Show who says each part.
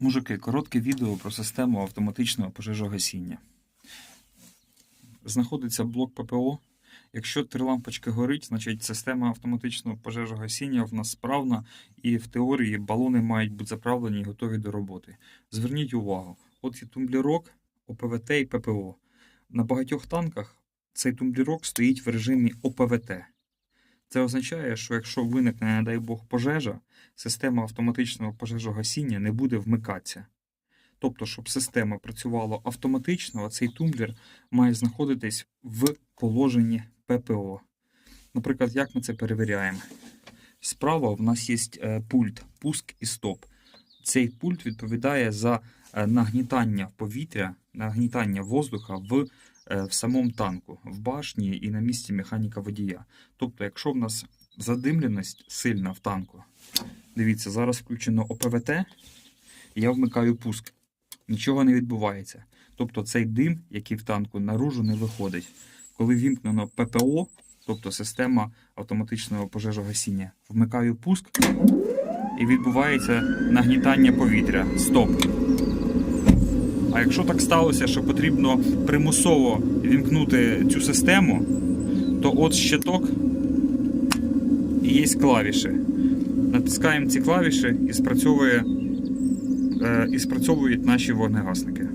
Speaker 1: Мужики, коротке відео про систему автоматичного пожежогасіння. Знаходиться блок ППО. Якщо три лампочки горить, значить система автоматичного пожежогасіння в нас справна, і в теорії балони мають бути заправлені і готові до роботи. Зверніть увагу: от є тумблірок, ОПВТ і ППО. На багатьох танках цей тумблірок стоїть в режимі ОПВТ. Це означає, що якщо виникне, не дай Бог, пожежа, система автоматичного пожежогасіння не буде вмикатися. Тобто, щоб система працювала автоматично, а цей тумблер має знаходитись в положенні ППО. Наприклад, як ми це перевіряємо? Справа в нас є е, пульт, пуск і стоп. Цей пульт відповідає за е, нагнітання повітря, нагнітання воздуха в, е, в самому танку, в башні і на місці механіка водія. Тобто, якщо в нас задимленість сильна в танку, дивіться, зараз включено ОПВТ, я вмикаю пуск. Нічого не відбувається. Тобто цей дим, який в танку, наружу не виходить. Коли вімкнено ППО, тобто система автоматичного пожежогасіння, вмикаю пуск і відбувається нагнітання повітря. Стоп. А якщо так сталося, що потрібно примусово вімкнути цю систему, то от щиток і є клавіші. Натискаємо ці клавіші і спрацьовує, е, і спрацьовують наші вогнегасники.